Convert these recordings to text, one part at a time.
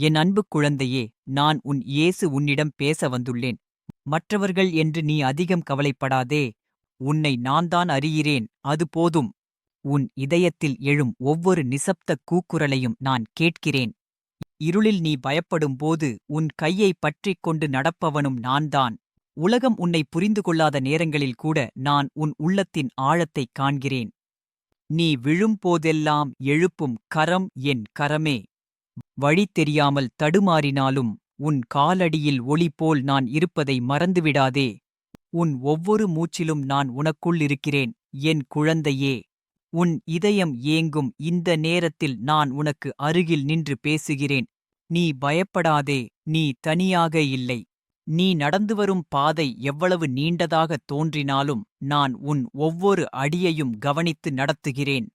என் அன்பு குழந்தையே நான் உன் இயேசு உன்னிடம் பேச வந்துள்ளேன். மற்றவர்கள் என்று நீ அதிகம் கவலைப்படாதே உன்னை நான்தான் அறிகிறேன். அது போதும். உன் இதயத்தில் எழும் ஒவ்வொரு நிசப்த கூக்குரலையும் நான் கேட்கிறேன். இருளில் நீ பயப்படும்போது உன் கையை பற்றிக் கொண்டு நடப்பவனும் நான்தான் உலகம் உன்னை புரிந்து கொள்ளாத நேரங்களில் கூட நான் உன் உள்ளத்தின் ஆழத்தைக் காண்கிறேன். நீ விழும்போதெல்லாம் எழுப்பும் கரம் என் கரமே. வழி தெரியாமல் தடுமாறினாலும் உன் காலடியில் ஒளி போல் நான் இருப்பதை மறந்துவிடாதே. உன் ஒவ்வொரு மூச்சிலும் நான் உனக்குள் இருக்கிறேன் என் குழந்தையே. உன் இதயம் ஏங்கும் இந்த நேரத்தில் நான் உனக்கு அருகில் நின்று பேசுகிறேன். நீ பயப்படாதே நீ தனியாக இல்லை. நீ நடந்து வரும் பாதை எவ்வளவு நீண்டதாக தோன்றினாலும் நான் உன் ஒவ்வொரு அடியையும் கவனித்து நடத்துகிறேன்.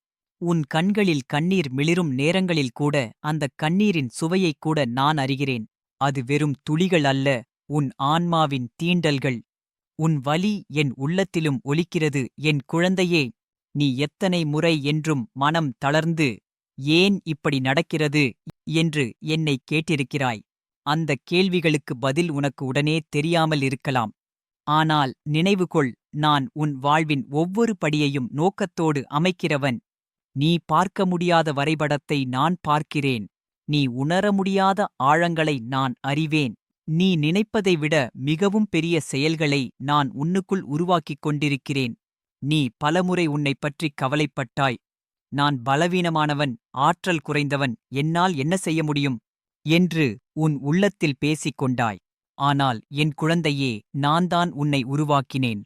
உன் கண்களில் கண்ணீர் மிளிரும் நேரங்களில் கூட அந்தக் கண்ணீரின் சுவையைக் கூட நான் அறிகிறேன். அது வெறும் துளிகள் அல்ல உன் ஆன்மாவின் தீண்டல்கள். உன் வலி என் உள்ளத்திலும் ஒலிக்கிறது என் குழந்தையே நீ எத்தனை முறை என்றும் மனம் தளர்ந்து ஏன் இப்படி நடக்கிறது என்று என்னை கேட்டிருக்கிறாய்? அந்தக் கேள்விகளுக்கு பதில் உனக்கு உடனே தெரியாமல் இருக்கலாம். ஆனால் நினைவுகொள் நான் உன் வாழ்வின் ஒவ்வொரு படியையும் நோக்கத்தோடு அமைக்கிறவன் நீ பார்க்க முடியாத வரைபடத்தை நான் பார்க்கிறேன். நீ உணர முடியாத ஆழங்களை நான் அறிவேன். நீ நினைப்பதை விட மிகவும் பெரிய செயல்களை நான் உன்னுக்குள் உருவாக்கிக் கொண்டிருக்கிறேன். நீ பலமுறை உன்னைப் பற்றி கவலைப்பட்டாய். நான் பலவீனமானவன் ஆற்றல் குறைந்தவன் என்னால் என்ன செய்ய முடியும்? என்று உன் உள்ளத்தில் பேசிக் கொண்டாய். ஆனால் என் குழந்தையே நான் தான் உன்னை உருவாக்கினேன்.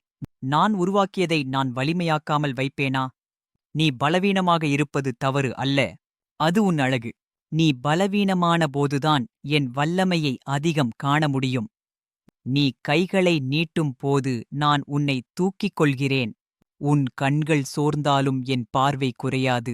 நான் உருவாக்கியதை நான் வலிமையாக்காமல் வைப்பேனா? நீ பலவீனமாக இருப்பது தவறு அல்ல. அது உன் அழகு. நீ பலவீனமான போதுதான் என் வல்லமையை அதிகம் காண முடியும். நீ கைகளை நீட்டும் போது நான் உன்னை தூக்கிக் கொள்கிறேன். உன் கண்கள் சோர்ந்தாலும் என் பார்வை குறையாது.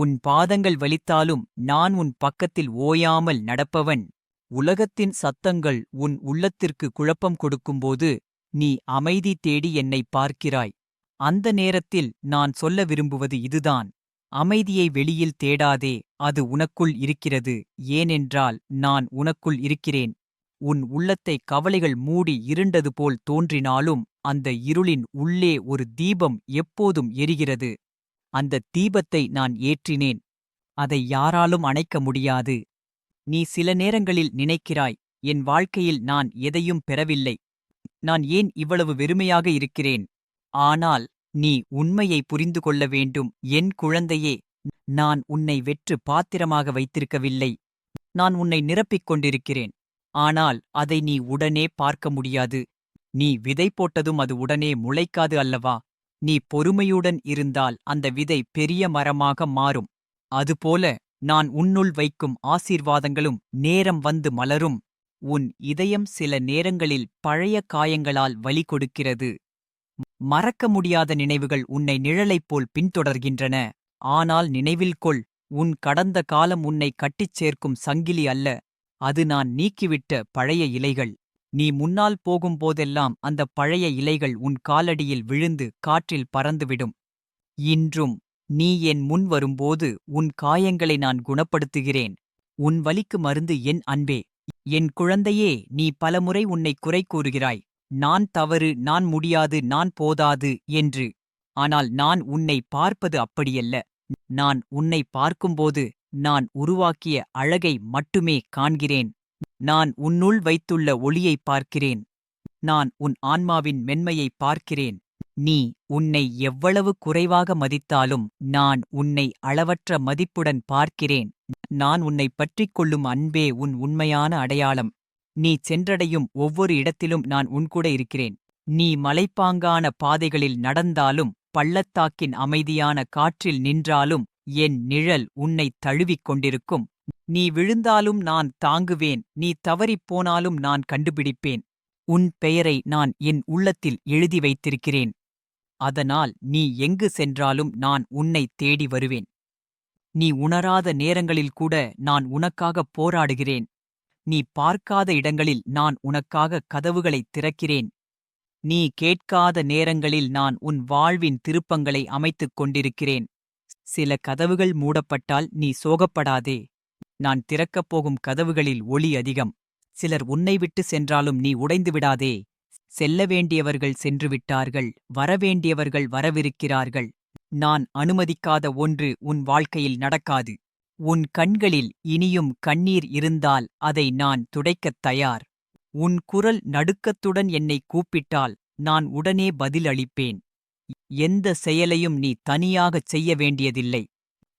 உன் பாதங்கள் வலித்தாலும் நான் உன் பக்கத்தில் ஓயாமல் நடப்பவன். உலகத்தின் சத்தங்கள் உன் உள்ளத்திற்கு குழப்பம் கொடுக்கும்போது நீ அமைதி தேடி என்னை பார்க்கிறாய். அந்த நேரத்தில் நான் சொல்ல விரும்புவது இதுதான். அமைதியை வெளியில் தேடாதே அது உனக்குள் இருக்கிறது. ஏனென்றால் நான் உனக்குள் இருக்கிறேன். உன் உள்ளத்தை கவலைகள் மூடி இருண்டது போல் தோன்றினாலும் அந்த இருளின் உள்ளே ஒரு தீபம் எப்போதும் எரிகிறது. அந்த தீபத்தை நான் ஏற்றினேன். அதை யாராலும் அணைக்க முடியாது. நீ சில நேரங்களில் நினைக்கிறாய் என் வாழ்க்கையில் நான் எதையும் பெறவில்லை. நான் ஏன் இவ்வளவு வெறுமையாக இருக்கிறேன்? ஆனால் நீ உண்மையை புரிந்து கொள்ள வேண்டும். என் குழந்தையே நான் உன்னை வெற்று பாத்திரமாக வைத்திருக்கவில்லை. நான் உன்னை நிரப்பிக் கொண்டிருக்கிறேன். ஆனால் அதை நீ உடனே பார்க்க முடியாது. நீ விதை போட்டதும் அது உடனே முளைக்காது அல்லவா? நீ பொறுமையுடன் இருந்தால் அந்த விதை பெரிய மரமாக மாறும். அதுபோல நான் உன்னுள் வைக்கும் ஆசீர்வாதங்களும் நேரம் வந்து மலரும். உன் இதயம் சில நேரங்களில் பழைய காயங்களால் வலி கொடுக்கிறது. மறக்க முடியாத நினைவுகள் உன்னை நிழலைப் போல் பின்தொடர்கின்றன. ஆனால் நினைவில் கொள் உன் கடந்த காலம் உன்னை கட்டிச் சேர்க்கும் சங்கிலி அல்ல. அது நான் நீக்கிவிட்ட பழைய இலைகள். நீ முன்னால் போகும்போதெல்லாம் அந்த பழைய இலைகள் உன் காலடியில் விழுந்து காற்றில் பறந்துவிடும். இன்றும் நீ என் முன் வரும்போது உன் காயங்களை நான் குணப்படுத்துகிறேன். உன் வலிக்கு மருந்து என் அன்பே. என் குழந்தையே நீ பலமுறை உன்னை குறை கூறுகிறாய். நான் தவறு நான் முடியாது நான் போதாது என்று. ஆனால் நான் உன்னை பார்ப்பது அப்படியல்ல. நான் உன்னை பார்க்கும்போது நான் உருவாக்கிய அழகை மட்டுமே காண்கிறேன். நான் உன்னுள் வைத்துள்ள ஒளியைப் பார்க்கிறேன். நான் உன் ஆன்மாவின் மென்மையைப் பார்க்கிறேன். நீ உன்னை எவ்வளவு குறைவாக மதித்தாலும் நான் உன்னை அளவற்ற மதிப்புடன் பார்க்கிறேன். நான் உன்னைப் பற்றிக் கொள்ளும் அன்பே உன் உண்மையான அடையாளம். நீ சென்றடையும் ஒவ்வொரு இடத்திலும் நான் உன்கூட இருக்கிறேன். நீ மலைப்பாங்கான பாதைகளில் நடந்தாலும் பள்ளத்தாக்கின் அமைதியான காற்றில் நின்றாலும் என் நிழல் உன்னைத் தழுவிக் கொண்டிருக்கும். நீ விழுந்தாலும் நான் தாங்குவேன் நீ தவறிப் போனாலும் நான் கண்டுபிடிப்பேன். உன் பெயரை நான் என் உள்ளத்தில் எழுதி வைத்திருக்கிறேன். அதனால் நீ எங்கு சென்றாலும் நான் உன்னைத் தேடி வருவேன். நீ உணராத நேரங்களில் கூட நான் உனக்காகப் போராடுகிறேன். நீ பார்க்காத இடங்களில் நான் உனக்காக கதவுகளைத் திறக்கிறேன். நீ கேட்காத நேரங்களில் நான் உன் வாழ்வின் திருப்பங்களை அமைத்துக் கொண்டிருக்கிறேன். சில கதவுகள் மூடப்பட்டால் நீ சோகப்படாதே. நான் திறக்கப் போகும் கதவுகளில் ஒளி அதிகம். சிலர் உன்னை விட்டு சென்றாலும் நீ உடைந்து விடாதே. செல்ல வேண்டியவர்கள் சென்று விட்டார்கள். வரவேண்டியவர்கள் வரவிருக்கிறார்கள். நான் அனுமதிக்காத ஒன்று உன் வாழ்க்கையில் நடக்காது. உன் கண்களில் இனியும் கண்ணீர் இருந்தால் அதை நான் துடைக்கத் தயார். உன் குரல் நடுக்கத்துடன் என்னை கூப்பிட்டால் நான் உடனே பதில் அளிப்பேன் எந்த செயலையும் நீ தனியாகச் செய்ய வேண்டியதில்லை.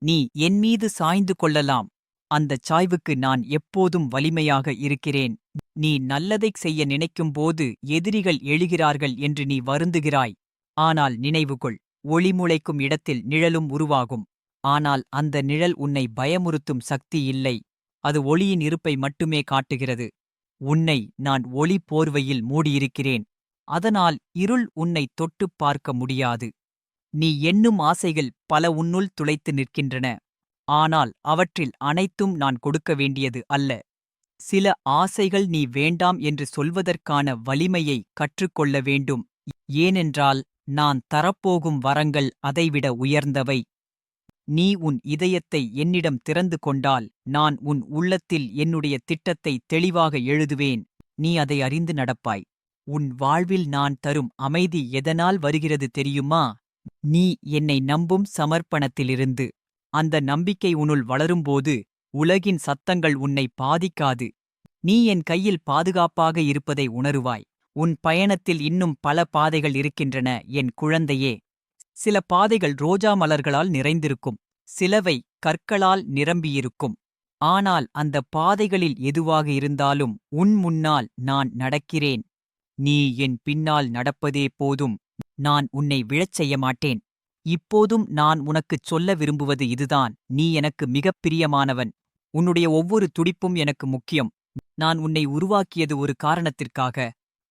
நீ என் மீது சாய்ந்து கொள்ளலாம். அந்தச் சாய்வுக்கு நான் எப்போதும் வலிமையாக இருக்கிறேன். நீ நல்லதைச் செய்ய நினைக்கும்போது எதிரிகள் எழுகிறார்கள் என்று நீ வருந்துகிறாய். ஆனால் நினைவுகொள் ஒளி முளைக்கும் இடத்தில் நிழலும் உருவாகும். ஆனால் அந்த நிழல் உன்னை பயமுறுத்தும் சக்தி இல்லை. அது ஒளியின் இருப்பை மட்டுமே காட்டுகிறது. உன்னை நான் ஒளி போர்வையில் மூடியிருக்கிறேன். அதனால் இருள் உன்னை தொட்டுப் பார்க்க முடியாது. நீ எண்ணும் ஆசைகள் பல உன்னுள் துளைத்து நிற்கின்றன. ஆனால் அவற்றில் அனைத்தும் நான் கொடுக்க வேண்டியது அல்ல. சில ஆசைகள் நீ வேண்டாம் என்று சொல்வதற்கான வலிமையை கற்றுக்கொள்ள வேண்டும். ஏனென்றால் நான் தரப்போகும் வரங்கள் அதைவிட உயர்ந்தவை. நீ உன் இதயத்தை என்னிடம் திறந்து கொண்டால் நான் உன் உள்ளத்தில் என்னுடைய திட்டத்தை தெளிவாக எழுதுவேன். நீ அதை அறிந்து நடப்பாய். உன் வாழ்வில் நான் தரும் அமைதி எதனால் வருகிறது தெரியுமா? நீ என்னை நம்பும் சமர்ப்பணத்திலிருந்து. அந்த நம்பிக்கை உன்னுள் வளரும்போது உலகின் சத்தங்கள் உன்னை பாதிக்காது. நீ என் கையில் பாதுகாப்பாக இருப்பதை உணருவாய். உன் பயணத்தில் இன்னும் பல பாதைகள் இருக்கின்றன என் குழந்தையே. சில பாதைகள் ரோஜா மலர்களால் நிறைந்திருக்கும் சிலவை கற்களால் நிரம்பியிருக்கும். ஆனால் அந்த பாதைகளில் எதுவாக இருந்தாலும் உன் முன்னால் நான் நடக்கிறேன். நீ என் பின்னால் நடப்பதே போதும் நான் உன்னை விழச் செய்ய மாட்டேன். இப்போதும் நான் உனக்குச் சொல்ல விரும்புவது இதுதான் நீ எனக்கு மிகப் பிரியமானவன். உன்னுடைய ஒவ்வொரு துடிப்பும் எனக்கு முக்கியம். நான் உன்னை உருவாக்கியது ஒரு காரணத்திற்காக.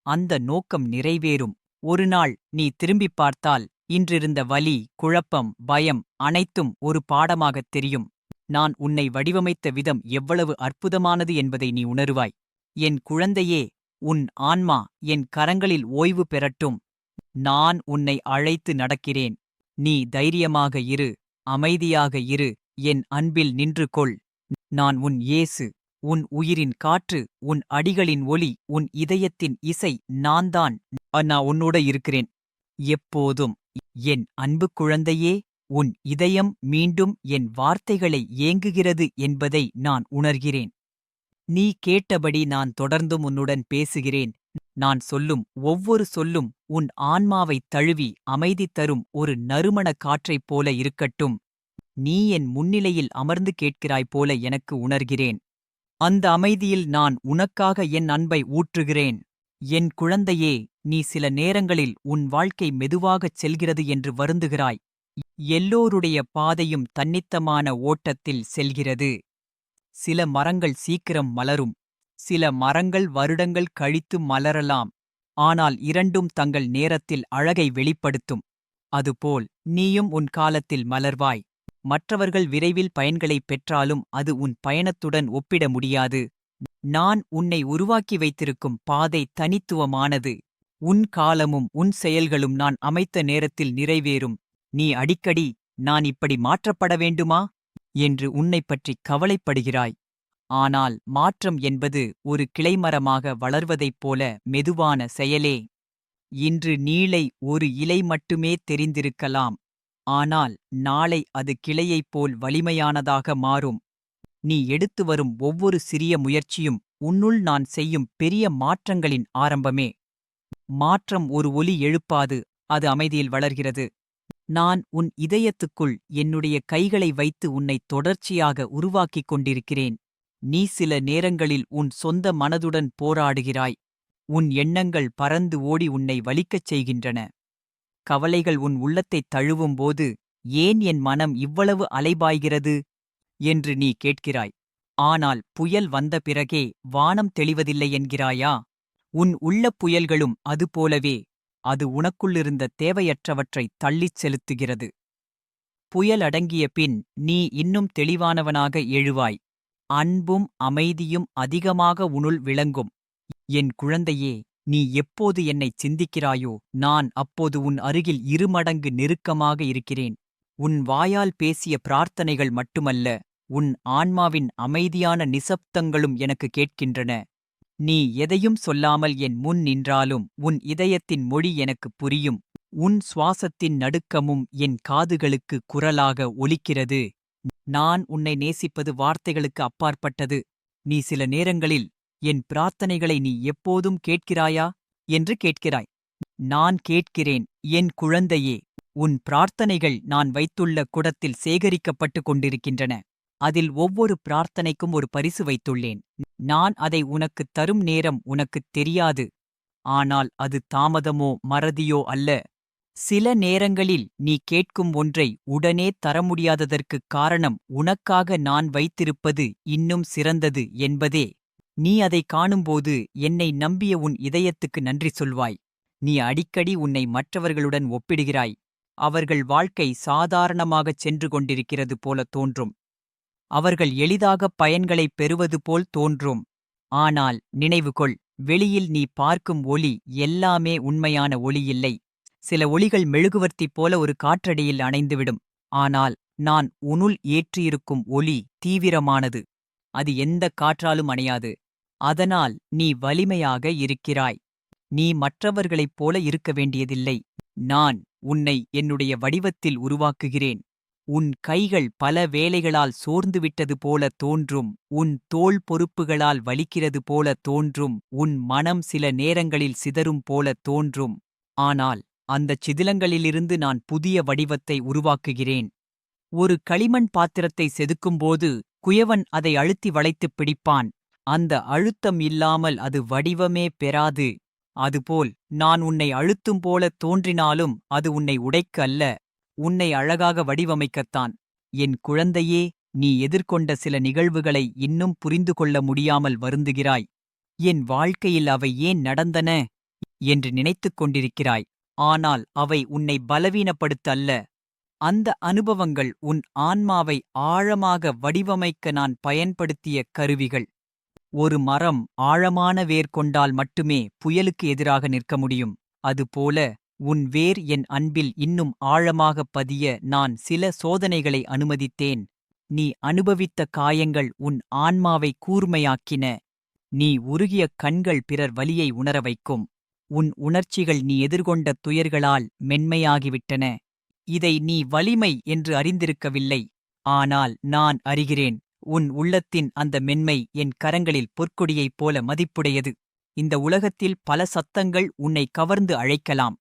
அந்த நோக்கம் நிறைவேறும். ஒரு நாள் நீ திரும்பிப் பார்த்தால் இன்றிருந்த வலி குழப்பம் பயம் அனைத்தும் ஒரு பாடமாகத் தெரியும். நான் உன்னை வடிவமைத்த விதம் எவ்வளவு அற்புதமானது என்பதை நீ உணருவாய். என் குழந்தையே உன் ஆன்மா என் கரங்களில் ஓய்வு பெறட்டும். நான் உன்னை அழைத்து நடக்கிறேன். நீ தைரியமாக இரு அமைதியாக இரு என் அன்பில் நின்று கொள் நான் உன் இயேசு உன் உயிரின் காற்று உன் அடிகளின் ஒலி உன் இதயத்தின் இசை நான்தான். நான் உன்னோட இருக்கிறேன். எப்போதும். என் அன்பு குழந்தையே உன் இதயம் மீண்டும் என் வார்த்தைகளை ஏங்குகிறது என்பதை நான் உணர்கிறேன். நீ கேட்டபடி நான் தொடர்ந்தும் உன்னுடன் பேசுகிறேன். நான் சொல்லும் ஒவ்வொரு சொல்லும் உன் ஆன்மாவைத் தழுவி அமைதி தரும் ஒரு நறுமண காற்றைப் போல இருக்கட்டும். நீ என் முன்னிலையில் அமர்ந்து கேட்கிறாய் போல எனக்கு உணர்கிறேன். அந்த அமைதியில் நான் உனக்காக என் அன்பை ஊற்றுகிறேன். என் குழந்தையே நீ சில நேரங்களில் உன் வாழ்க்கை மெதுவாகச் செல்கிறது என்று வருந்துகிறாய். எல்லோருடைய பாதையும் தன்னித்தமான ஓட்டத்தில் செல்கிறது. சில மரங்கள் சீக்கிரம் மலரும். சில மரங்கள் வருடங்கள் கழித்து மலரலாம். ஆனால் இரண்டும் தங்கள் நேரத்தில் அழகை வெளிப்படுத்தும். அதுபோல் நீயும் உன் காலத்தில் மலர்வாய். மற்றவர்கள் விரைவில் பயன்களைப் பெற்றாலும் அது உன் பயணத்துடன் ஒப்பிட முடியாது. நான் உன்னை உருவாக்கி வைத்திருக்கும் பாதை தனித்துவமானது. உன் காலமும் உன் செயல்களும் நான் அமைத்த நேரத்தில் நிறைவேறும். நீ அடிக்கடி நான் இப்படி மாற்றப்பட வேண்டுமா? என்று உன்னைப் பற்றி கவலைப்படுகிறாய். ஆனால் மாற்றம் என்பது ஒரு கிளைமரமாக வளர்வதைப் போல மெதுவான செயலே. இன்று நீளை ஒரு இலை மட்டுமே தெரிந்திருக்கலாம். ஆனால் நாளை அது கிளையைப் போல் வலிமையானதாக மாறும். நீ எடுத்து வரும் ஒவ்வொரு சிறிய முயற்சியும் உன்னுள் நான் செய்யும் பெரிய மாற்றங்களின் ஆரம்பமே. மாற்றம் ஒரு ஒலி எழுப்பாது அது அமைதியில் வளர்கிறது. நான் உன் இதயத்துக்குள் என்னுடைய கைகளை வைத்து உன்னை தொடர்ச்சியாக உருவாக்கிக் கொண்டிருக்கிறேன். நீ சில நேரங்களில் உன் சொந்த மனதுடன் போராடுகிறாய். உன் எண்ணங்கள் பறந்து ஓடி உன்னை வலிக்கச் செய்கின்றன. கவலைகள் உன் உள்ளத்தைத் தழுவும்போது ஏன் என் மனம் இவ்வளவு அலைபாய்கிறது? என்று நீ கேட்கிறாய். ஆனால் புயல் வந்த பிறகே வானம் தெளிவதில்லை என்கிறாயா? உன் உள்ள புயல்களும் அதுபோலவே அது உனக்குள்ளிருந்த தேவையற்றவற்றை தள்ளிச் செலுத்துகிறது. புயல் அடங்கிய பின் நீ இன்னும் தெளிவானவனாக எழுவாய். அன்பும் அமைதியும் அதிகமாக உனுள் விளங்கும். என் குழந்தையே நீ எப்போது என்னைச் சிந்திக்கிறாயோ நான் அப்போது உன் அருகில் இருமடங்கு நெருக்கமாக இருக்கிறேன். உன் வாயால் பேசிய பிரார்த்தனைகள் மட்டுமல்ல உன் ஆன்மாவின் அமைதியான நிசப்தங்களும் எனக்கு கேட்கின்றன. நீ எதையும் சொல்லாமல் என் முன் நின்றாலும் உன் இதயத்தின் மொழி எனக்கு புரியும். உன் சுவாசத்தின் நடுக்கமும் என் காதுகளுக்கு குரலாக ஒலிக்கிறது. நான் உன்னை நேசிப்பது வார்த்தைகளுக்கு அப்பாற்பட்டது. நீ சில நேரங்களில் என் பிரார்த்தனைகளை நீ எப்போதும் கேட்கிறாயா? என்று கேட்கிறாய். நான் கேட்கிறேன் என் குழந்தையே. உன் பிரார்த்தனைகள் நான் வைத்துள்ள குடத்தில் சேகரிக்கப்பட்டு கொண்டிருக்கின்றன. அதில் ஒவ்வொரு பிரார்த்தனைக்கும் ஒரு பரிசு வைத்துள்ளேன். நான் அதை உனக்குத் தரும் நேரம் உனக்குத் தெரியாது. ஆனால் அது தாமதமோ மறதியோ அல்ல. சில நேரங்களில் நீ கேட்கும் ஒன்றை உடனே தர முடியாததற்குக் காரணம் உனக்காக நான் வைத்திருப்பது இன்னும் சிறந்தது என்பதே. நீ அதை காணும்போது என்னை நம்பிய உன் இதயத்துக்கு நன்றி சொல்வாய். நீ அடிக்கடி உன்னை மற்றவர்களுடன் ஒப்பிடுகிறாய். அவர்கள் வாழ்க்கை சாதாரணமாகச் சென்று கொண்டிருக்கிறது போல தோன்றும். அவர்கள் எளிதாக பயன்களைப் பெறுவது போல் தோன்றும். ஆனால் நினைவுகொள் வெளியில் நீ பார்க்கும் ஒளி எல்லாமே உண்மையான ஒளி இல்லை சில ஒளிகள் மெழுகுவர்த்தி போல ஒரு காற்றடியில் அணைந்துவிடும். ஆனால் நான் உனுள் ஏற்றியிருக்கும் ஒளி தீவிரமானது. அது எந்த காற்றாலும் அணையாது. அதனால் நீ வலிமையாக இருக்கிறாய். நீ மற்றவர்களைப் போல இருக்க வேண்டியதில்லை. நான் உன்னை என்னுடைய வடிவத்தில் உருவாக்குகிறேன். உன் கைகள் பல வேலைகளால் சோர்ந்துவிட்டது போல தோன்றும் உன் தோள் பொறுப்புகளால் வலிக்கிறது போல தோன்றும் உன் மனம் சில நேரங்களில் சிதறும் போல தோன்றும். ஆனால் அந்தச் சிதிலங்களிலிருந்து நான் புதிய வடிவத்தை உருவாக்குகிறேன். ஒரு களிமண் பாத்திரத்தை செதுக்கும்போது குயவன் அதை அழுத்தி வளைத்துப் பிடிப்பான். அந்த அழுத்தம் இல்லாமல் அது வடிவமே பெறாது. அதுபோல் நான் உன்னை அழுத்தும் போல தோன்றினாலும் அது உன்னை உடைக்க அல்ல. உன்னை அழகாக வடிவமைக்கத்தான். என் குழந்தையே நீ எதிர்கொண்ட சில நிகழ்வுகளை இன்னும் புரிந்து கொள்ள முடியாமல் வருந்துகிறாய். என் வாழ்க்கையில் அவை ஏன் நடந்தன? என்று நினைத்துக் கொண்டிருக்கிறாய். ஆனால் அவை உன்னை பலவீனப்படுத்த அல்ல. அந்த அனுபவங்கள் உன் ஆன்மாவை ஆழமாக வடிவமைக்க நான் பயன்படுத்திய கருவிகள். ஒரு மரம் ஆழமான வேர் கொண்டால் மட்டுமே புயலுக்கு எதிராக நிற்க முடியும். அதுபோல உன் வேர் என் அன்பில் இன்னும் ஆழமாகப் பதிய நான் சில சோதனைகளை அனுமதித்தேன். நீ அனுபவித்த காயங்கள் உன் ஆன்மாவை கூர்மையாக்கின. நீ உருகிய கண்கள் பிறர் வலியை உணர வைக்கும். உன் உணர்ச்சிகள் நீ எதிர்கொண்ட துயர்களால் மென்மையாகிவிட்டன. இதை நீ வலிமை என்று அறிந்திருக்கவில்லை. ஆனால் நான் அறிகிறேன் உன் உள்ளத்தின் அந்த மென்மை என் கரங்களில் பொற்கொடியைப் போல மதிப்புடையது. இந்த உலகத்தில் பல சத்தங்கள் உன்னை கவர்ந்து அழைக்கலாம்.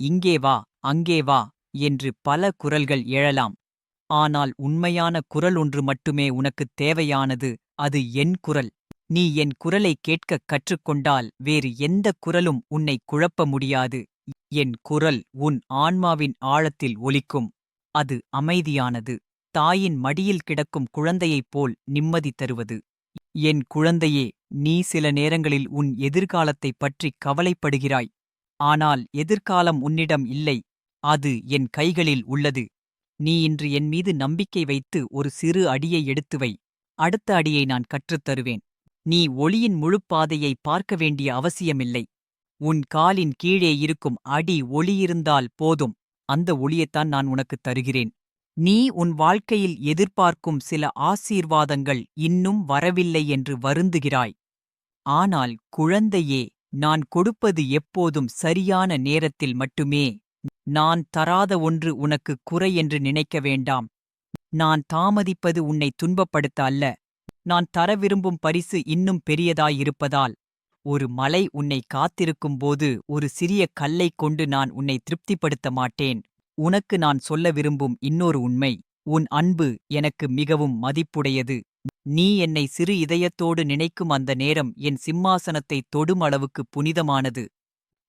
இங்கே வா அங்கே வா என்று பல குரல்கள் எழலாம். ஆனால் உண்மையான குரல் ஒன்று மட்டுமே உனக்குத் தேவையானது அது என் குரல். நீ என் குரலை கேட்கக் கற்றுக்கொண்டால் வேறு எந்த குரலும் உன்னை குழப்ப முடியாது. என் குரல் உன் ஆன்மாவின் ஆழத்தில் ஒலிக்கும். அது அமைதியானது. தாயின் மடியில் கிடக்கும் குழந்தையைப் போல் நிம்மதி தருவது. என் குழந்தையே நீ சில நேரங்களில் உன் எதிர்காலத்தைப் பற்றிக் கவலைப்படுகிறாய். ஆனால் எதிர்காலம் உன்னிடம் இல்லை. அது என் கைகளில் உள்ளது. நீ இன்று என் மீது நம்பிக்கை வைத்து ஒரு சிறு அடியை எடுத்து வை. அடுத்த அடியை நான் கற்றுத் தருவேன். நீ ஒளியின் முழுப்பாதையை பார்க்க வேண்டிய அவசியமில்லை. உன் காலின் கீழே இருக்கும் அடி ஒளியிருந்தால் போதும். அந்த ஒளியைத்தான் நான் உனக்குத் தருகிறேன். நீ உன் வாழ்க்கையில் எதிர்பார்க்கும் சில ஆசீர்வாதங்கள் இன்னும் வரவில்லை என்று வருந்துகிறாய். ஆனால் குழந்தையே நான் கொடுப்பது எப்போதும் சரியான நேரத்தில் மட்டுமே. நான் தராத ஒன்று உனக்கு குறை என்று நினைக்க வேண்டாம். நான் தாமதிப்பது உன்னை துன்பப்படுத்த அல்ல. நான் தர விரும்பும் பரிசு இன்னும் பெரியதாயிருப்பதால். ஒரு மலை உன்னை காத்திருக்கும்போது ஒரு சிறிய கல்லைக் கொண்டு நான் உன்னை திருப்திப்படுத்த மாட்டேன். உனக்கு நான் சொல்ல விரும்பும் இன்னொரு உண்மை உன் அன்பு எனக்கு மிகவும் மதிப்புடையது. நீ என்னை சிறு இதயத்தோடு நினைக்கும் அந்த நேரம் என் சிம்மாசனத்தை தொடும் அளவுக்கு புனிதமானது.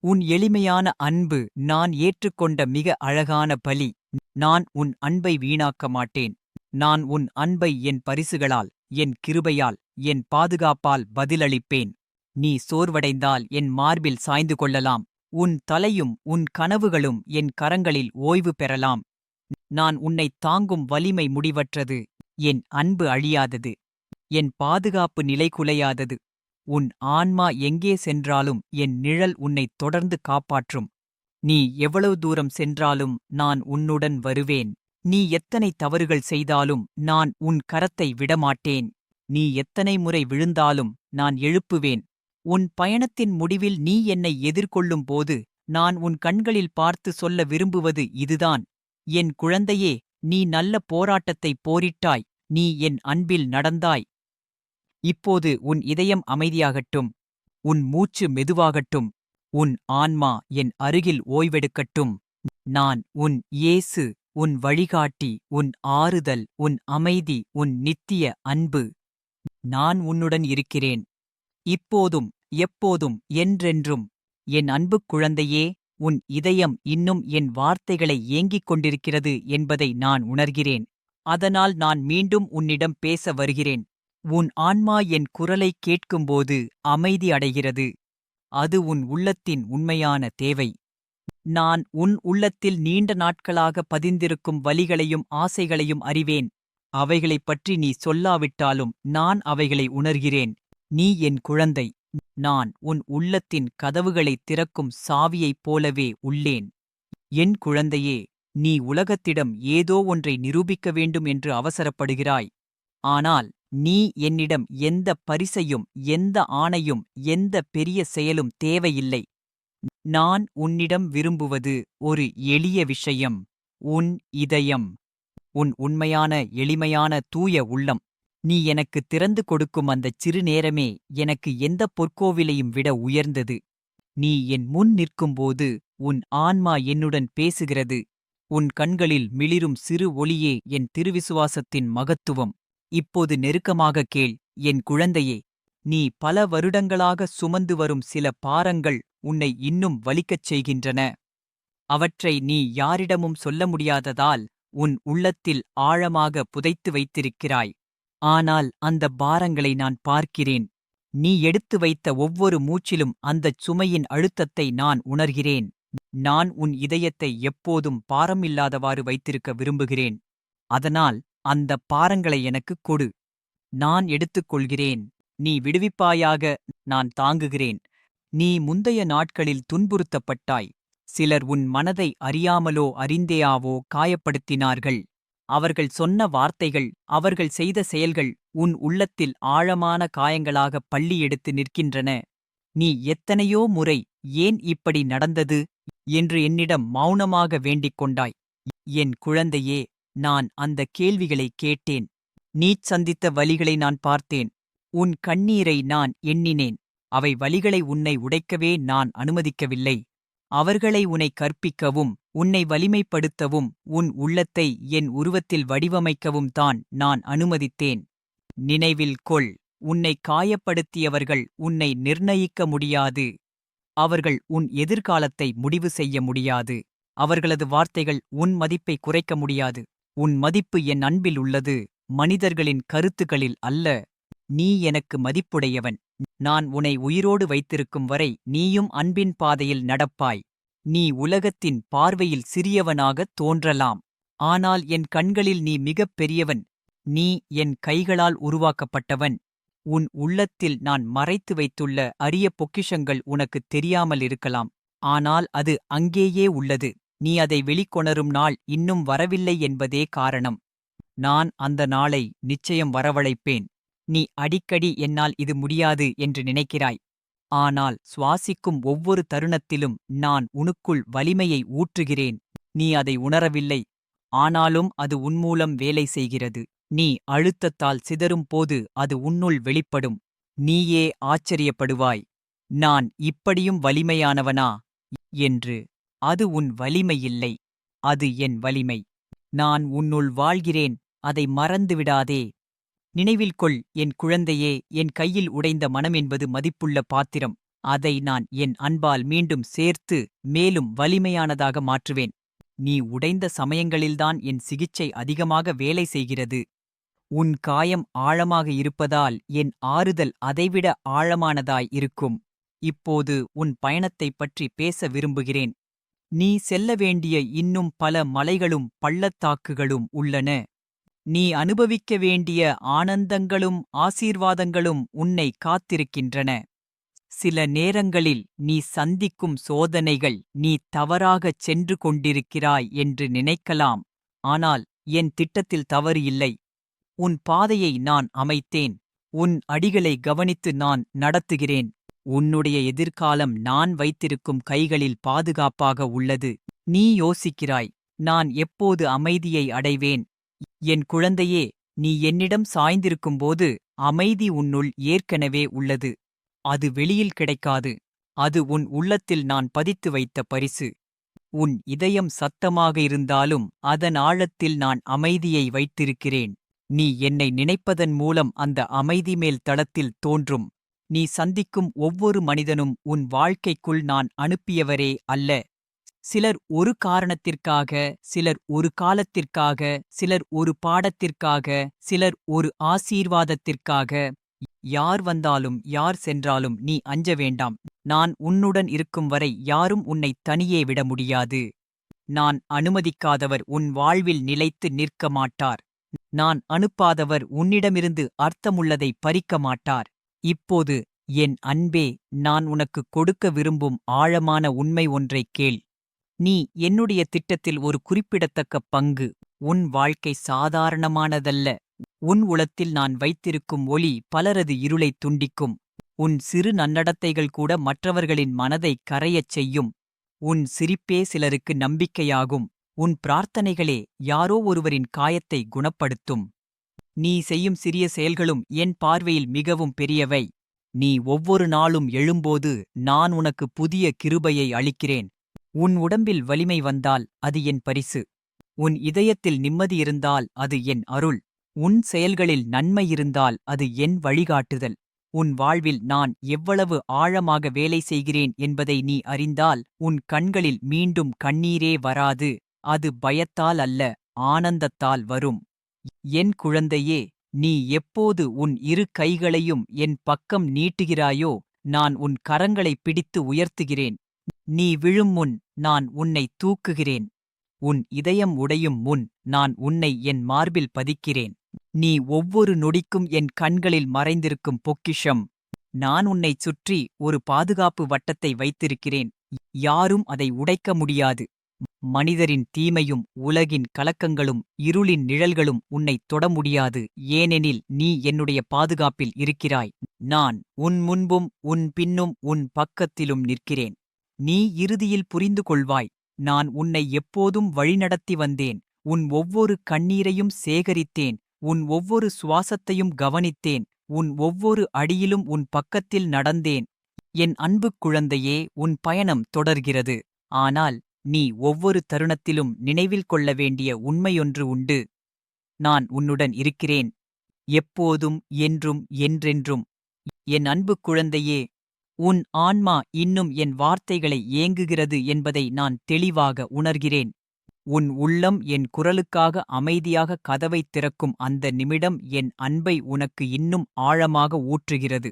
உன் எளிமையான அன்பு நான் ஏற்றுக்கொண்ட மிக அழகான பலி. நான் உன் அன்பை வீணாக்க மாட்டேன். நான் உன் அன்பை என் பரிசுகளால் என் கிருபையால் என் பாதுகாப்பால் பதிலளிப்பேன். நீ சோர்வடைந்தால் என் மார்பில் சாய்ந்து கொள்ளலாம். உன் தலையும் உன் கனவுகளும் என் கரங்களில் ஓய்வு பெறலாம். நான் உன்னைத் தாங்கும் வலிமை முடிவற்றது. என் அன்பு அழியாதது. என் பாதுகாப்பு நிலைகுலையாதது உன் ஆன்மா எங்கே சென்றாலும் என் நிழல் உன்னைத் தொடர்ந்து காப்பாற்றும். நீ எவ்வளவு தூரம் சென்றாலும் நான் உன்னுடன் வருவேன். நீ எத்தனை தவறுகள் செய்தாலும் நான் உன் கரத்தை விடமாட்டேன். நீ எத்தனை முறை விழுந்தாலும் நான் எழுப்புவேன். உன் பயணத்தின் முடிவில் நீ என்னை எதிர்கொள்ளும் போது நான் உன் கண்களில் பார்த்து சொல்ல விரும்புவது இதுதான். என் குழந்தையே நீ நல்ல போராட்டத்தைப் போரிட்டாய். நீ என் அன்பில் நடந்தாய். இப்போது உன் இதயம் அமைதியாகட்டும் உன் மூச்சு மெதுவாகட்டும் உன் ஆன்மா என் அருகில் ஓய்வெடுக்கட்டும். நான் உன் இயேசு உன் வழிகாட்டி உன் ஆறுதல் உன் அமைதி உன் நித்திய அன்பு. நான் உன்னுடன் இருக்கிறேன். இப்போதும் எப்போதும் என்றென்றும் என் அன்புக் குழந்தையே உன் இதயம் இன்னும் என் வார்த்தைகளை ஏங்கிக் கொண்டிருக்கிறது என்பதை நான் உணர்கிறேன். அதனால் நான் மீண்டும் உன்னிடம் பேச வருகிறேன். உன் ஆன்மா என் குரலைக் கேட்கும்போது அமைதி அடைகிறது. அது உன் உள்ளத்தின் உண்மையான தேவை. நான் உன் உள்ளத்தில் நீண்ட நாட்களாக பதிந்திருக்கும் வலிகளையும் ஆசைகளையும் அறிவேன். அவைகளைப் பற்றி நீ சொல்லாவிட்டாலும் நான் அவைகளை உணர்கிறேன். நீ என் குழந்தை. நான் உன் உள்ளத்தின் கதவுகளைத் திறக்கும் சாவியைப் போலவே உள்ளேன். என் குழந்தையே நீ உலகத்திடம் ஏதோ ஒன்றை நிரூபிக்க வேண்டும் என்று அவசரப்படுகிறாய். ஆனால் நீ என்னிடம் எந்த பரிசையும் எந்த ஆணையும் எந்த பெரிய செயலும் தேவையில்லை. நான் உன்னிடம் விரும்புவது ஒரு எளிய விஷயம் உன் இதயம் உன் உண்மையான எளிமையான தூய உள்ளம். நீ எனக்கு திறந்து கொடுக்கும் அந்தச் சிறு நேரமே எனக்கு எந்த பொற்கோவிலையும் விட உயர்ந்தது. நீ என் முன் நிற்கும்போது உன் ஆன்மா என்னுடன் பேசுகிறது. உன் கண்களில் மிளிரும் சிறு ஒளியே என் திருவிசுவாசத்தின் மகத்துவம். இப்போது நெருக்கமாக கேள் என் குழந்தையே நீ பல வருடங்களாக சுமந்து வரும் சில பாரங்கள் உன்னை இன்னும் வலிக்கச் செய்கின்றன. அவற்றை நீ யாரிடமும் சொல்ல முடியாததால் உன் உள்ளத்தில் ஆழமாக புதைத்து வைத்திருக்கிறாய். ஆனால் அந்த பாரங்களை நான் பார்க்கிறேன். நீ எடுத்து வைத்த ஒவ்வொரு மூச்சிலும் அந்தச் சுமையின் அழுத்தத்தை நான் உணர்கிறேன். நான் உன் இதயத்தை எப்போதும் பாரமில்லாதவாறு வைத்திருக்க விரும்புகிறேன். அதனால் அந்த பாரங்களை எனக்குக் கொடு. நான் எடுத்துக்கொள்கிறேன். நீ விடுவிப்பாயாக நான் தாங்குகிறேன். நீ முந்தைய நாட்களில் துன்புறுத்தப்பட்டாய். சிலர் உன் மனதை அறியாமலோ அறிந்தேயாவோ காயப்படுத்தினார்கள். அவர்கள் சொன்ன வார்த்தைகள் அவர்கள் செய்த செயல்கள் உன் உள்ளத்தில் ஆழமான காயங்களாக பள்ளி எடுத்து நிற்கின்றன. நீ எத்தனையோ முறை ஏன் இப்படி நடந்தது? என்று என்னிடம் மௌனமாக வேண்டிக் கொண்டாய். என் குழந்தையே நான் அந்த கேள்விகளை கேட்டேன். நீ சந்தித்த வலிகளை நான் பார்த்தேன். உன் கண்ணீரை நான் எண்ணினேன். அவை வலிகளை உன்னை உடைக்கவே நான் அனுமதிக்கவில்லை. அவர்களை உன்னை கற்பிக்கவும் உன்னை வலிமைப்படுத்தவும் உன் உள்ளத்தை என் உருவத்தில் வடிவமைக்கவும் தான் நான் அனுமதித்தேன். நினைவில் கொள் உன்னை காயப்படுத்தியவர்கள் உன்னை நிர்ணயிக்க முடியாது. அவர்கள் உன் எதிர்காலத்தை முடிவு செய்ய முடியாது. அவர்களது வார்த்தைகள் உன் மதிப்பை குறைக்க முடியாது. உன் மதிப்பு என் அன்பில் உள்ளது. மனிதர்களின் கருத்துகளில் அல்ல. நீ எனக்கு மதிப்புடையவன். நான் உன்னை உயிரோடு வைத்திருக்கும் வரை நீயும் அன்பின் பாதையில் நடப்பாய். நீ உலகத்தின் பார்வையில் சிறியவனாகத் தோன்றலாம். ஆனால் என் கண்களில் நீ மிகப் பெரியவன். நீ என் கைகளால் உருவாக்கப்பட்டவன். உன் உள்ளத்தில் நான் மறைத்து வைத்துள்ள அரிய பொக்கிஷங்கள் உனக்குத் தெரியாமல் இருக்கலாம். ஆனால் அது அங்கேயே உள்ளது. நீ அதை வெளிக்கொணரும் நாள் இன்னும் வரவில்லை என்பதே காரணம். நான் அந்த நாளை நிச்சயம் வரவழைப்பேன். நீ அடிக்கடி என்னால் இது முடியாது என்று நினைக்கிறாய். ஆனால் சுவாசிக்கும் ஒவ்வொரு தருணத்திலும் நான் உனக்குள் வலிமையை ஊற்றுகிறேன். நீ அதை உணரவில்லை. ஆனாலும் அது உன்மூலம் வேலை செய்கிறது. நீ அழுத்தத்தால் சிதறும் போது அது உன்னுள் வெளிப்படும். நீயே ஆச்சரியப்படுவாய். நான் இப்படியும் வலிமையானவனா? என்று. அது உன் வலிமையில்லை. அது என் வலிமை. நான் உன்னுள் வாழ்கிறேன். அதை மறந்துவிடாதே நினைவில் கொள் என் குழந்தையே என் கையில் உடைந்த மனம் என்பது மதிப்புள்ள பாத்திரம். அதை நான் என் அன்பால் மீண்டும் சேர்த்து மேலும் வலிமையானதாக மாற்றுவேன். நீ உடைந்த சமயங்களில்தான் என் சிகிச்சை அதிகமாக வேலை செய்கிறது. உன் காயம் ஆழமாக இருப்பதால் என் ஆறுதல் அதைவிட ஆழமானதாய் இருக்கும். இப்போது உன் பயணத்தைப் பற்றி பேச விரும்புகிறேன். நீ செல்ல வேண்டிய இன்னும் பல மலைகளும் பள்ளத்தாக்குகளும் உள்ளன. நீ அனுபவிக்க வேண்டிய ஆனந்தங்களும் ஆசீர்வாதங்களும் உன்னை காத்திருக்கின்றன. சில நேரங்களில் நீ சந்திக்கும் சோதனைகள் நீ தவறாகச் சென்று கொண்டிருக்கிறாய் என்று நினைக்கலாம். ஆனால் என் திட்டத்தில் தவறு இல்லை. உன் பாதையை நான் அமைத்தேன். உன் அடிகளை கவனித்து நான் நடத்துகிறேன். உன்னுடைய எதிர்காலம் நான் வைத்திருக்கும் கைகளில் பாதுகாப்பாக உள்ளது. நீ யோசிக்கிறாய் நான் எப்போது அமைதியை அடைவேன்? என் குழந்தையே நீ என்னிடம் சாய்ந்திருக்கும்போது அமைதி உன்னுள் ஏற்கனவே உள்ளது. அது வெளியில் கிடைக்காது. அது உன் உள்ளத்தில் நான் பதித்து வைத்த பரிசு. உன் இதயம் சத்தமாக இருந்தாலும் அதன் ஆழத்தில் நான் அமைதியை வைத்திருக்கிறேன். நீ என்னை நினைப்பதன் மூலம் அந்த அமைதி மேல் தளத்தில் தோன்றும். நீ சந்திக்கும் ஒவ்வொரு மனிதனும் உன் வாழ்க்கைக்குள் நான் அனுப்பியவரே அல்ல. சிலர் ஒரு காரணத்திற்காக சிலர் ஒரு காலத்திற்காக சிலர் ஒரு பாடத்திற்காக சிலர் ஒரு ஆசீர்வாதத்திற்காக. யார் வந்தாலும் யார் சென்றாலும் நீ அஞ்ச வேண்டாம். நான் உன்னுடன் இருக்கும் வரை யாரும் உன்னை தனியே விட முடியாது. நான் அனுமதிக்காதவர் உன் வாழ்வில் நிலைத்து நிற்க மாட்டார். நான் அனுப்பாதவர் உன்னிடமிருந்து அர்த்தமுள்ளதை பறிக்க மாட்டார். இப்போது என் அன்பே நான் உனக்கு கொடுக்க விரும்பும் ஆழமான உண்மை ஒன்றைக் கேள். நீ என்னுடைய திட்டத்தில் ஒரு குறிப்பிடத்தக்க பங்கு. உன் வாழ்க்கை சாதாரணமானதல்ல. உன் உளத்தில் நான் வைத்திருக்கும் ஒளி பலரது இருளைத் துண்டிக்கும். உன் சிறு நன்னடத்தைகள் கூட மற்றவர்களின் மனதை கரையச் செய்யும். உன் சிரிப்பே சிலருக்கு நம்பிக்கையாகும். உன் பிரார்த்தனைகளே யாரோ ஒருவரின் காயத்தை குணப்படுத்தும். நீ செய்யும் சிறிய செயல்களும் என் பார்வையில் மிகவும் பெரியவை. நீ ஒவ்வொரு நாளும் எழும்போது நான் உனக்கு புதிய கிருபையை அளிக்கிறேன். உன் உடம்பில் வலிமை வந்தால் அது என் பரிசு. உன் இதயத்தில் நிம்மதி இருந்தால் அது என் அருள். உன் செயல்களில் நன்மை இருந்தால் அது என் வழிகாட்டுதல். உன் வாழ்வில் நான் எவ்வளவு ஆழமாக வேலை செய்கிறேன் என்பதை நீ அறிந்தால் உன் கண்களில் மீண்டும் கண்ணீரே வராது. அது பயத்தால் அல்ல ஆனந்தத்தால் வரும். என் குழந்தையே நீ எப்போது உன் இரு கைகளையும் என் பக்கம் நீட்டுகிறாயோ நான் உன் கரங்களை பிடித்து உயர்த்துகிறேன். நீ விழும் முன் நான் உன்னை தூக்குகிறேன். உன் இதயம் உடையும் முன் நான் உன்னை என் மார்பில் பதிக்கிறேன். நீ ஒவ்வொரு நொடிக்கும் என் கண்களில் மறைந்திருக்கும் பொக்கிஷம். நான் உன்னைச் சுற்றி ஒரு பாதுகாப்பு வட்டத்தை வைத்திருக்கிறேன். யாரும் அதை உடைக்க முடியாது. மனிதரின் தீமையும் உலகின் கலக்கங்களும் இருளின் நிழல்களும் உன்னைத் தொட முடியாது. ஏனெனில் நீ என்னுடைய பாதுகாப்பில் இருக்கிறாய். நான் உன் முன்பும் உன் பின்னும் உன் பக்கத்திலும் நிற்கிறேன். நீ இறுதியில் புரிந்து கொள்வாய். நான் உன்னை எப்போதும் வழிநடத்தி வந்தேன். உன் ஒவ்வொரு கண்ணீரையும் சேகரித்தேன். உன் ஒவ்வொரு சுவாசத்தையும் கவனித்தேன். உன் ஒவ்வொரு அடியிலும் உன் பக்கத்தில் நடந்தேன். என் அன்புக் குழந்தையே உன் பயணம் தொடர்கிறது. ஆனால் நீ ஒவ்வொரு தருணத்திலும் நினைவில் கொள்ள வேண்டிய உண்மையொன்று உண்டு. நான் உன்னுடன் இருக்கிறேன். எப்போதும் என்றும் என்றென்றும். என் அன்புக் குழந்தையே உன் ஆன்மா இன்னும் என் வார்த்தைகளை ஏங்குகிறது என்பதை நான் தெளிவாக உணர்கிறேன். உன் உள்ளம் என் குரலுக்காக அமைதியாக கதவைத் திறக்கும் அந்த நிமிடம் என் அன்பை உனக்கு இன்னும் ஆழமாக ஊற்றுகிறது.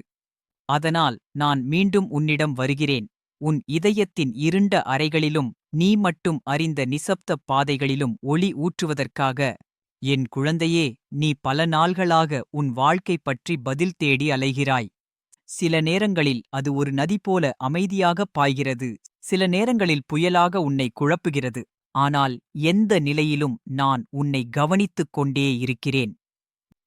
அதனால் நான் மீண்டும் உன்னிடம் வருகிறேன். உன் இதயத்தின் இருண்ட அறைகளிலும் நீ மட்டும் அறிந்த நிசப்த பாதைகளிலும் ஒளி ஊற்றுவதற்காக என் குழந்தையே நீ பல நாள்களாக உன் வாழ்க்கை பற்றி பதில் தேடி அலைகிறாய். சில நேரங்களில் அது ஒரு நதி போல அமைதியாகப் பாய்கிறது. சில நேரங்களில் புயலாக உன்னை குழப்புகிறது. ஆனால் எந்த நிலையிலும் நான் உன்னை கவனித்துக் கொண்டே இருக்கிறேன்.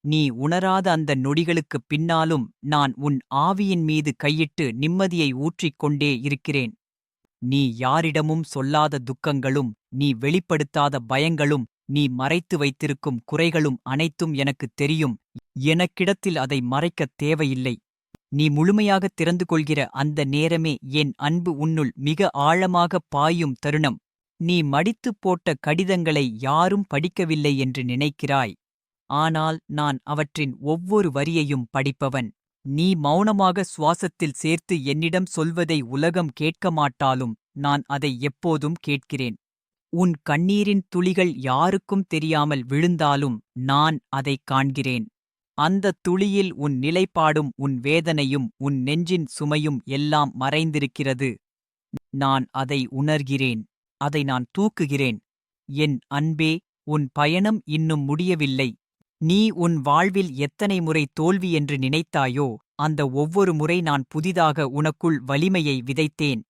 நீ உணராத அந்த நொடிகளுக்குப் பின்னாலும் நான் உன் ஆவியின் மீது கையிட்டு நிம்மதியை ஊற்றிக் கொண்டே இருக்கிறேன். நீ யாரிடமும் சொல்லாத துக்கங்களும் நீ வெளிப்படுத்தாத பயங்களும் நீ மறைத்து வைத்திருக்கும் குறைகளும் அனைத்தும் எனக்குத் தெரியும். எனக்கிடத்தில் அதை மறைக்கத் தேவையில்லை. நீ முழுமையாகத் திறந்து கொள்கிற அந்த நேரமே என் அன்பு உன்னுள் மிக ஆழமாகப் பாயும் தருணம். நீ மடித்துப் போட்ட கடிதங்களை யாரும் படிக்கவில்லை என்று நினைக்கிறாய். ஆனால் நான் அவற்றின் ஒவ்வொரு வரியையும் படிப்பவன். நீ மௌனமாக சுவாசத்தில் சேர்த்து என்னிடம் சொல்வதை உலகம் கேட்க மாட்டாலும் நான் அதை எப்போதும் கேட்கிறேன். உன் கண்ணீரின் துளிகள் யாருக்கும் தெரியாமல் விழுந்தாலும் நான் அதைக் காண்கிறேன். அந்தத் துளியில் உன் நிலைப்பாடும் உன் வேதனையும் உன் நெஞ்சின் சுமையும் எல்லாம் மறைந்திருக்கிறது. நான் அதை உணர்கிறேன். அதை நான் தூக்குகிறேன். என் அன்பே உன் பயணம் இன்னும் முடியவில்லை. நீ உன் வாழ்வில் எத்தனை முறை தோல்வி என்று நினைத்தாயோ அந்த ஒவ்வொரு முறை நான் புதிதாக உனக்குள் வலிமையை விதைத்தேன்.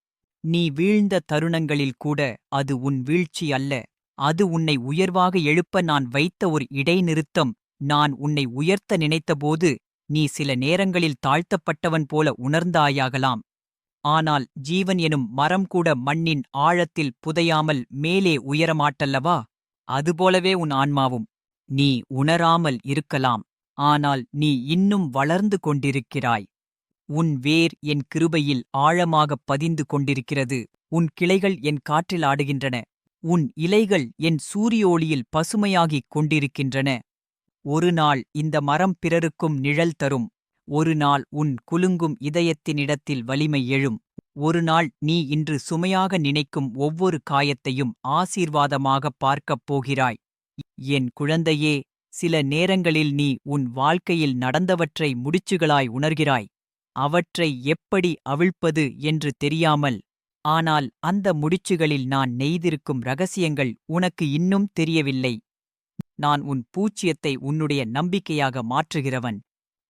நீ வீழ்ந்த தருணங்களில் கூட அது உன் வீழ்ச்சி அல்ல. அது உன்னை உயர்வாக எழுப்ப நான் வைத்த ஒரு இடைநிறுத்தம். நான் உன்னை உயர்த்த நினைத்தபோது நீ சில நேரங்களில் தாழ்த்தப்பட்டவன் போல உணர்ந்தாயாகலாம். ஆனால் ஜீவன் எனும் மரம் கூட மண்ணின் ஆழத்தில் புதையாமல் மேலே உயரமாட்டல்லவா? அதுபோலவே உன் ஆன்மாவும். நீ உணராமல் இருக்கலாம் ஆனால் நீ இன்னும் வளர்ந்து கொண்டிருக்கிறாய். உன் வேர் என் கிருபையில் ஆழமாகப் பதிந்து கொண்டிருக்கிறது. உன் கிளைகள் என் காற்றில் ஆடுகின்றன. உன் இலைகள் என் சூரிய ஒளியில் பசுமையாகிக் கொண்டிருக்கின்றன. ஒரு நாள் இந்த மரம் பிறருக்கும் நிழல் தரும். ஒரு நாள் உன் குலுங்கும் இதயத்தினிடத்தில் வலிமை எழும். ஒரு நாள் நீ இன்று சுமையாக நினைக்கும் ஒவ்வொரு காயத்தையும் ஆசீர்வாதமாகப் பார்க்கப் போகிறாய். என் குழந்தையே சில நேரங்களில் நீ உன் வாழ்க்கையில் நடந்தவற்றை முடிச்சுகளாய் உணர்கிறாய். அவற்றை எப்படி அவிழ்ப்பது என்று தெரியாமல் ஆனால் அந்த முடிச்சுகளில் நான் நெய்திருக்கும் ரகசியங்கள் உனக்கு இன்னும் தெரியவில்லை. நான் உன் பூச்சியத்தை உன்னுடைய நம்பிக்கையாக மாற்றுகிறவன்.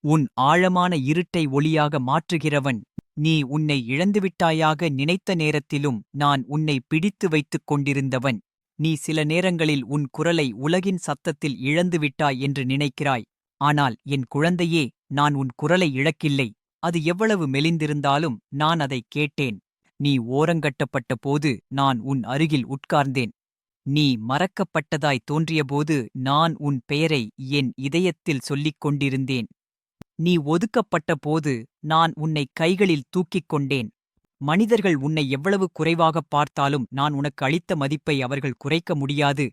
உன் ஆழமான இருட்டை ஒளியாக மாற்றுகிறவன். நீ உன்னை இழந்துவிட்டாயாக நினைத்த நேரத்திலும் நான் உன்னை பிடித்து வைத்துக் கொண்டிருந்தவன். நீ சில நேரங்களில் உன் குரலை உலகின் சத்தத்தில் இழந்துவிட்டாய் என்று நினைக்கிறாய். ஆனால் என் குழந்தையே நான் உன் குரலை இழக்கில்லை. அது எவ்வளவு மெலிந்திருந்தாலும் நான் அதை கேட்டேன். நீ ஓரங்கட்டப்பட்ட போது நான் உன் அருகில் உட்கார்ந்தேன். நீ மறக்கப்பட்டதாய் தோன்றியபோது நான் உன் பெயரை என் இதயத்தில் சொல்லிக் கொண்டிருந்தேன். நீ ஒதுக்கப்பட்ட போது நான் உன்னை கைகளில் தூக்கிக் கொண்டேன். மனிதர்கள் உன்னை எவ்வளவு குறைவாகப் பார்த்தாலும் நான் உனக்கு அளித்த மதிப்பை அவர்கள் குறைக்க முடியாது.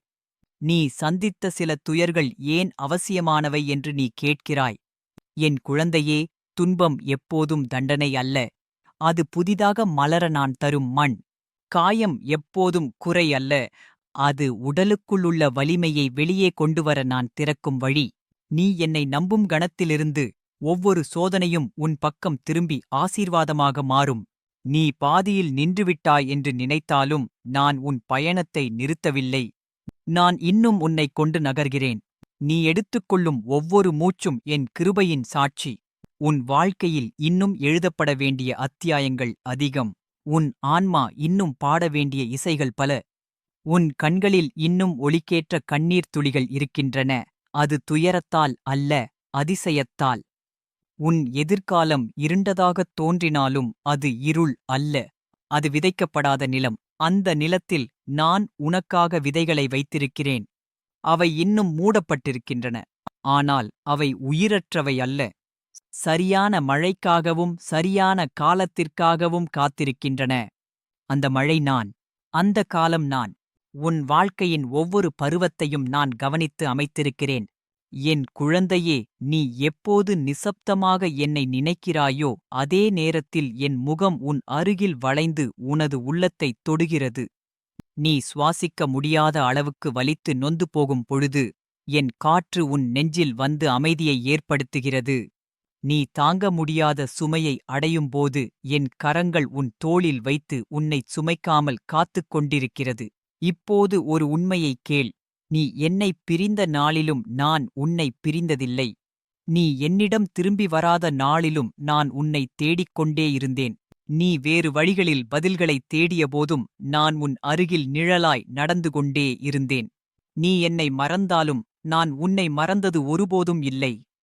நீ சந்தித்த சில துயர்கள் ஏன் அவசியமானவை என்று நீ கேட்கிறாய். என் குழந்தையே துன்பம் எப்போதும் தண்டனை அல்ல. அது புதிதாக மலர நான் தரும் மண். காயம் எப்போதும் குறை அல்ல. அது உடலுக்குள்ளுள்ள வலிமையை வெளியே கொண்டுவர நான் திறக்கும் வழி. நீ என்னை நம்பும் கணத்திலிருந்து ஒவ்வொரு சோதனையும் உன் பக்கம் திரும்பி ஆசீர்வாதமாக மாறும். நீ பாதியில் நின்றுவிட்டாய் என்று நினைத்தாலும் நான் உன் பயணத்தை நிறுத்தவில்லை. நான் இன்னும் உன்னைக் கொண்டு நகர்கிறேன். நீ எடுத்துக்கொள்ளும் ஒவ்வொரு மூச்சும் என் கிருபையின் சாட்சி. உன் வாழ்க்கையில் இன்னும் எழுதப்பட வேண்டிய அத்தியாயங்கள் அதிகம். உன் ஆன்மா இன்னும் பாட வேண்டிய இசைகள் பல. உன் கண்களில் இன்னும் ஒளிக்கேற்ற கண்ணீர் துளிகள் இருக்கின்றன. அது துயரத்தால் அல்ல அதிசயத்தால். உன் எதிர்காலம் இருண்டதாகத் தோன்றினாலும் அது இருள் அல்ல. அது விதைக்கப்படாத நிலம். அந்த நிலத்தில் நான் உனக்காக விதைகளை வைத்திருக்கிறேன். அவை இன்னும் மூடப்பட்டிருக்கின்றன. ஆனால் அவை உயிரற்றவை அல்ல. சரியான மழைக்காகவும் சரியான காலத்திற்காகவும் காத்திருக்கின்றன. அந்த மழை நான் அந்த காலம் நான். உன் வாழ்க்கையின் ஒவ்வொரு பருவத்தையும் நான் கவனித்து அமைத்திருக்கிறேன். என் குழந்தையே நீ எப்போது நிசப்தமாக என்னை நினைக்கிறாயோ அதே நேரத்தில் என் முகம் உன் அருகில் வளைந்து உனது உள்ளத்தைத் தொடுகிறது. நீ சுவாசிக்க முடியாத அளவுக்கு வலித்து நொந்து போகும் பொழுது என் காற்று உன் நெஞ்சில் வந்து அமைதியை ஏற்படுத்துகிறது. நீ தாங்க முடியாத சுமையை அடையும்போது என் கரங்கள் உன் தோளில் வைத்து உன்னைச் சுமைக்காமல் காத்துக் கொண்டிருக்கிறது. இப்போது ஒரு உண்மையைக் கேள். நீ என்னைப் பிரிந்த நாளிலும் நான் உன்னைப் பிரிந்ததில்லை. நீ என்னிடம் திரும்பி வராத நாளிலும் நான் உன்னைத் தேடிக் கொண்டே இருந்தேன். நீ வேறு வழிகளில் பதில்களைத் தேடியபோதும் நான் உன் அருகில் நிழலாய் நடந்து கொண்டே இருந்தேன். நீ என்னை மறந்தாலும் நான் உன்னை மறந்தது ஒருபோதும் இல்லை.